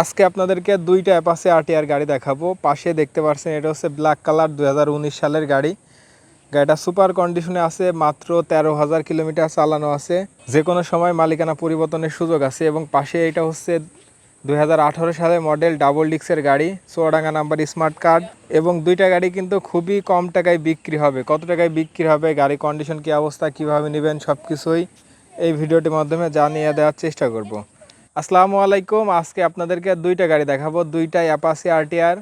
আজকে আপনাদেরকে দুইটা অ্যাপাসে আরটিআর গাড়ি দেখাবো। পাশে দেখতে পাচ্ছেন এটা হচ্ছে ব্ল্যাক কালার দুই হাজার উনিশ সালের গাড়ি। গাড়িটা সুপার কন্ডিশনে আছে, মাত্র তেরো হাজার কিলোমিটার চালানো আছে। যে কোনো সময় মালিকানা পরিবর্তনের সুযোগ আছে এবং পাশে এটা হচ্ছে দু হাজার আঠারো সালের মডেল ডাবল ডিক্সের গাড়ি, চুয়াডাঙ্গা নাম্বার স্মার্ট কার্ড এবং দুইটা গাড়ি কিন্তু খুবই কম টাকায় বিক্রি হবে। কত টাকায় বিক্রি হবে গাড়ি কন্ডিশন কী অবস্থা, কীভাবে নেবেন সব কিছুই এই ভিডিওটির মাধ্যমে জানিয়ে দেওয়ার চেষ্টা করব। আসসালামু আলাইকুম। আজকে আপনাদেরকে দুইটা গাড়ি দেখাবো। দুইটাই অ্যাপাসি আরটিআর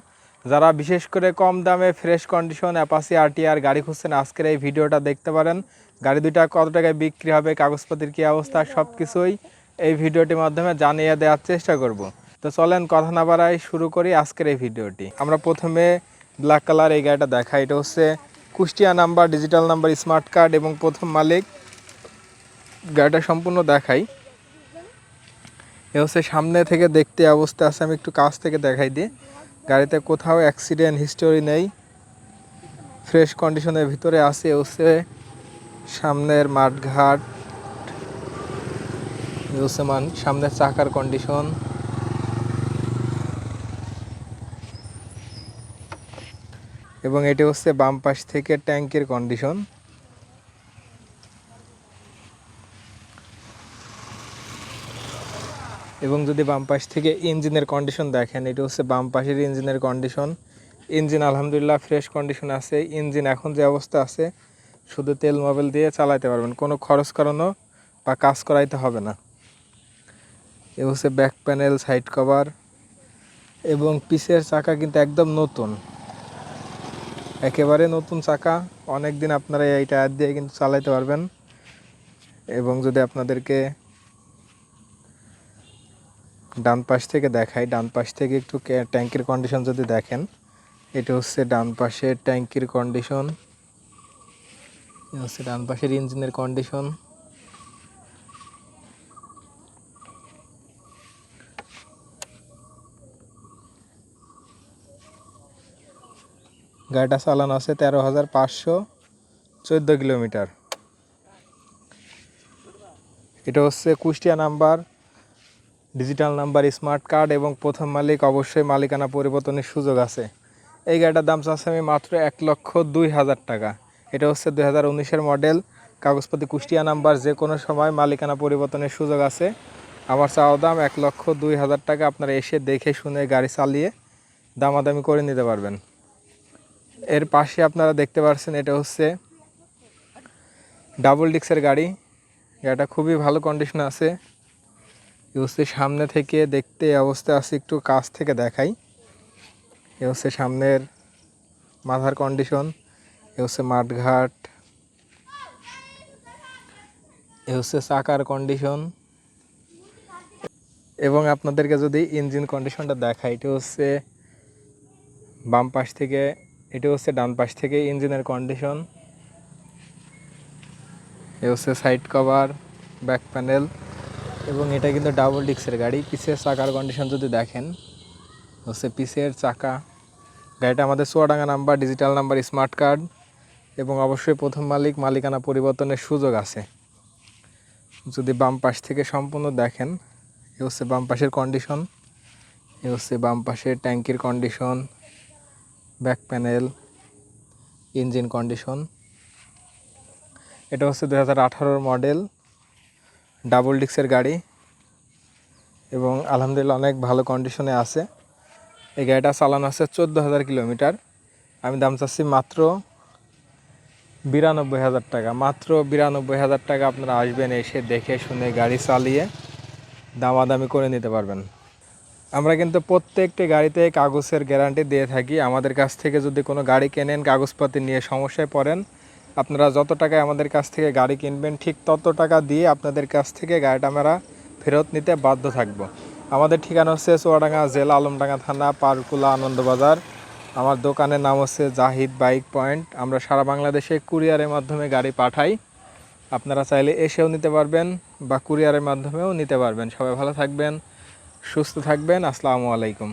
যারা বিশেষ করে কম দামে ফ্রেশ কন্ডিশন অ্যাপাসি আরটিআর গাড়ি খুঁজছেন, আজকের এই ভিডিওটা দেখতে পারেন। গাড়ি দুইটা কত টাকায় বিক্রি হবে, কাগজপত্রের কী অবস্থা সব কিছুই এই ভিডিওটির মাধ্যমে জানিয়ে দেওয়ার চেষ্টা করব। তো চলেন কথা না বাড়াই শুরু করি আজকের এই ভিডিওটি। আমরা প্রথমে ব্ল্যাক কালার এই গাড়িটা দেখাই। এটা হচ্ছে Kushtia number digital number smart card এবং প্রথম মালিক। গাড়িটা সম্পূর্ণ দেখাই। এ হচ্ছে সামনে থেকে দেখতে অবস্থা আছে, আমি একটু কাছ থেকে দেখাই দিই। গাড়িতে কোথাও অ্যাক্সিডেন্ট হিস্টোরি নেই। ফ্রেশ কন্ডিশনের ভিতরে আছে হচ্ছে সামনের মাঠঘাট। হচ্ছে মান, সামনের চাকার কন্ডিশন এবং এটি হচ্ছে বাম পাশ থেকে ট্যাঙ্কের কন্ডিশন এবং যদি বাম পাশ থেকে ইঞ্জিনের কন্ডিশন দেখেন, এটা হচ্ছে বাম পাশের ইঞ্জিনের কন্ডিশন ইঞ্জিন আলহামদুলিল্লাহ ফ্রেশ কন্ডিশন আছে। ইঞ্জিন এখন যে অবস্থা আছে, শুধু তেল মোবাইল দিয়ে চালাতে পারবেন। কোনো খরচ করানো বা কাজ করাইতে হবে না। এ হচ্ছে ব্যাক প্যানেল সাইড কভার এবং পিসের চাকা কিন্তু একদম নতুন। একেবারে নতুন চাকা। অনেক দিন আপনারা এই টায়ার দিয়ে কিন্তু চালাইতে পারবেন। এবং যদি আপনাদেরকে ডান পাশ থেকে দেখাই, ডান পাশ থেকে একটু ট্যাঙ্কির কন্ডিশন যদি দেখেন, এটা হচ্ছে ডান পাশের ট্যাঙ্কির কন্ডিশন হচ্ছে ডান পাশের ইঞ্জিনের কন্ডিশন গাড়িটা চালানো আছে তেরো হাজার পাঁচশো চোদ্দ কিলোমিটার। এটা হচ্ছে Kushtia number digital number, smart card এবং প্রথম মালিক অবশ্যই মালিকানা পরিবর্তনের সুযোগ আছে। এই গাড়িটার দাম চাচ্ছে আমি মাত্র এক লক্ষ দুই হাজার টাকা। এটা হচ্ছে দুই হাজার উনিশের মডেল, কাগজপত্র কুষ্টিয়া নাম্বার যে কোনো সময় মালিকানা পরিবর্তনের সুযোগ আছে। আমার চাওয়া দাম এক লক্ষ দুই হাজার টাকা, আপনারা এসে দেখে শুনে গাড়ি চালিয়ে দামাদামি করে নিতে পারবেন। এর পাশে আপনারা দেখতে পাচ্ছেন এটা হচ্ছে ডাবল ডিক্সের গাড়ি। গাড়িটা খুবই ভালো কন্ডিশনে আছে। এ হচ্ছে সামনে থেকে দেখতে অবস্থা আছে একটু কাছ থেকে দেখাই। এ হচ্ছে সামনের মাথার কন্ডিশন এ হচ্ছে মাঠঘাট এ হচ্ছে চাকার কন্ডিশন এবং আপনাদেরকে যদি ইঞ্জিন কন্ডিশনটা দেখাই, এটা হচ্ছে বাম পাশ থেকে, এটা হচ্ছে ডান পাশ থেকে ইঞ্জিনের কন্ডিশন এ হচ্ছে সাইড কভার ব্যাক প্যানেল এবং এটা কিন্তু ডাবল ডিক্সের গাড়ি। পিসের চাকার কন্ডিশন যদি দেখেন, হচ্ছে পিসের চাকা। গাড়িটা আমাদের Chuadanga number digital number smart card এবং অবশ্যই প্রথম মালিক, মালিকানা পরিবর্তনের সুযোগ আছে। যদি বাম পাশ থেকে সম্পূর্ণ দেখেন, এ হচ্ছে বাম পাশের কন্ডিশন এ হচ্ছে বাম পাশের ট্যাঙ্কির condition back panel engine condition এটা হচ্ছে দু হাজার মডেল ডাবল ডিক্সের গাড়ি এবং আলহামদুলিল্লাহ অনেক ভালো কন্ডিশনে আছে। এই গাড়িটা চালানো আছে চোদ্দ হাজার কিলোমিটার। আমি দাম চাচ্ছি মাত্র বিরানব্বই হাজার টাকা। মাত্র বিরানব্বই হাজার টাকা আপনারা আসবেন এসে দেখে শুনে গাড়ি চালিয়ে দামাদামি করে নিতে পারবেন। আমরা কিন্তু প্রত্যেকটি গাড়িতে কাগজের গ্যারান্টি দিয়ে থাকি। আমাদের কাছ থেকে যদি কোনো গাড়ি কেনেন, কাগজপাতি নিয়ে সমস্যায় পড়েন আপনারা যত টাকায় আমাদের কাছ থেকে গাড়ি কিনবেন, ঠিক তত টাকা দিয়ে আপনাদের কাছ থেকে গাড়িটা আমরা ফেরত নিতে বাধ্য থাকব। আমাদের ঠিকানা হচ্ছে চুয়াডাঙ্গা জেলা আলমডাঙ্গা থানা, পারকুলা আনন্দবাজার আমার দোকানের নাম হচ্ছে জাহিদ বাইক পয়েন্ট। আমরা সারা বাংলাদেশে কুরিয়ারের মাধ্যমে গাড়ি পাঠাই। আপনারা চাইলে এসেও নিতে পারবেন বা কুরিয়ারের মাধ্যমেও নিতে পারবেন। সবাই ভালো থাকবেন, সুস্থ থাকবেন। আসসালামু আলাইকুম।